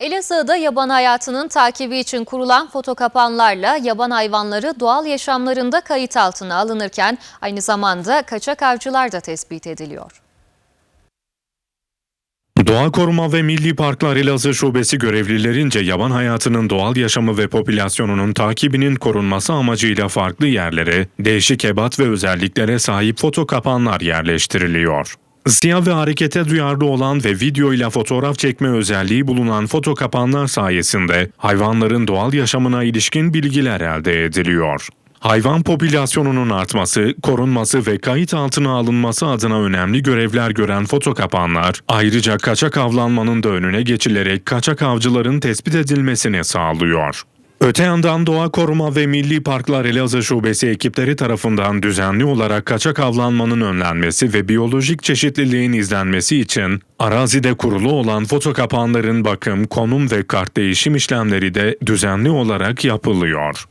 Elazığ'da yaban hayatının takibi için kurulan foto kapanlarla yaban hayvanları doğal yaşamlarında kayıt altına alınırken aynı zamanda kaçak avcılar da tespit ediliyor. Doğa Koruma ve Milli Parklar Elazığ Şubesi görevlilerince yaban hayatının doğal yaşamı ve popülasyonunun takibinin korunması amacıyla farklı yerlere, değişik ebat ve özelliklere sahip foto kapanlar yerleştiriliyor. Siyah ve harekete duyarlı olan ve video ile fotoğraf çekme özelliği bulunan foto kapanlar sayesinde hayvanların doğal yaşamına ilişkin bilgiler elde ediliyor. Hayvan popülasyonunun artması, korunması ve kayıt altına alınması adına önemli görevler gören foto kapanlar, ayrıca kaçak avlanmanın da önüne geçilerek kaçak avcıların tespit edilmesini sağlıyor. Öte yandan Doğa Koruma ve Milli Parklar Elazığ Şubesi ekipleri tarafından düzenli olarak kaçak avlanmanın önlenmesi ve biyolojik çeşitliliğin izlenmesi için arazide kurulu olan foto kapanların bakım, konum ve kart değişim işlemleri de düzenli olarak yapılıyor.